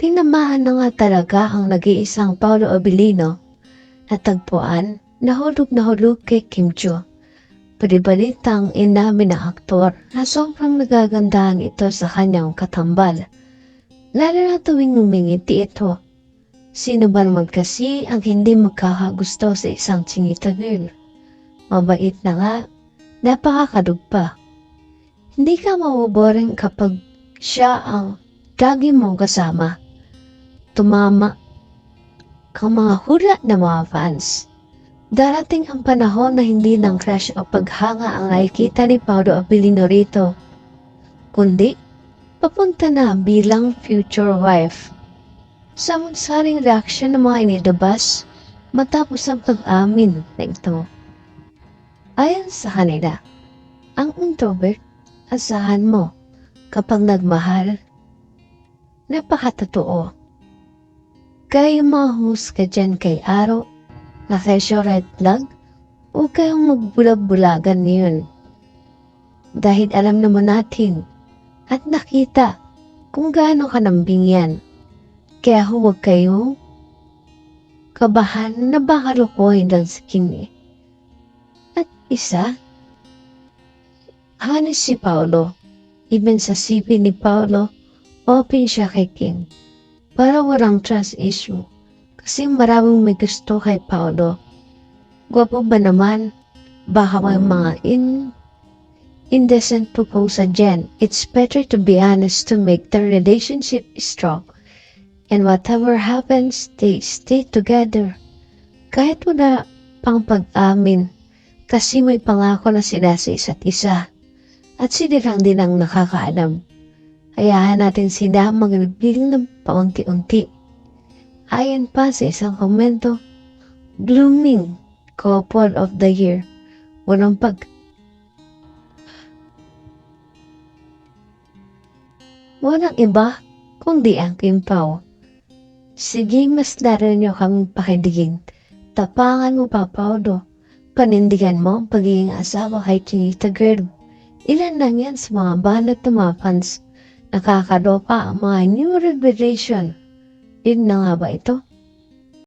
Tinamahan na nga talaga ang nag-iisang Paolo Abilino na tagpuan na hulog kay Kim Joo. Palibalitang inamin na aktor na sobrang nagagandahan ito sa kanyang katambal. Lalo na tuwing umingiti ito. Sino ba naman kasi ang hindi magkakagusto sa isang chingita girl? Mabait na nga, napakakadug pa. Hindi ka maboboring kapag siya ang lagi mong kasama. Tumama kang mga hula na mga fans. Darating ang panahon na hindi ng crush o paghanga ang nakikita ni Paolo Abilino rito. Kundi, papunta na bilang future wife. Sa munsaring reaksyon ng mga inilabas matapos ang pag-amin na ito. Ayon sa kanila, ang introvert, asahan mo kapag nagmahal. Napakatotoo. Kaya mahusga dyan kay Aro na kesyo red flag o kayong magbulag-bulagan niyon. Dahil alam naman natin at nakita kung gaano kanambing yan. Kaya huwag kayo kabahan na baka lukuhin lang si Kimi. At isa, hanis si Paolo. Even sa CP ni Paolo, open siya kay Kim. Para walang trust issue. Kasi maraming may gusto kay Paolo. Gwapo ba naman? Baka may mga in indecent proposal dyan. It's better to be honest to make the relationship strong. And whatever happens, they stay together. Kahit wala pang pag-amin, kasi may pangako na sila sa isa't isa. At sila lang din ang nakakaalam. Hayaan natin sila magbiling ng paunti-unti. Ayon pa sa isang komento, blooming couple of the year. Walang pag Walang iba kundi ang Kim Pao. Sige, mas laro niyo kami pakidigin. Tapangan mo pa, Paulo. Panindigan mo ang pagiging asawa kay Chinita Girl. Ilan lang yan sa mga banat ng mga fans. Nakakaloka ang mga new revelation. Yun na nga ba ito?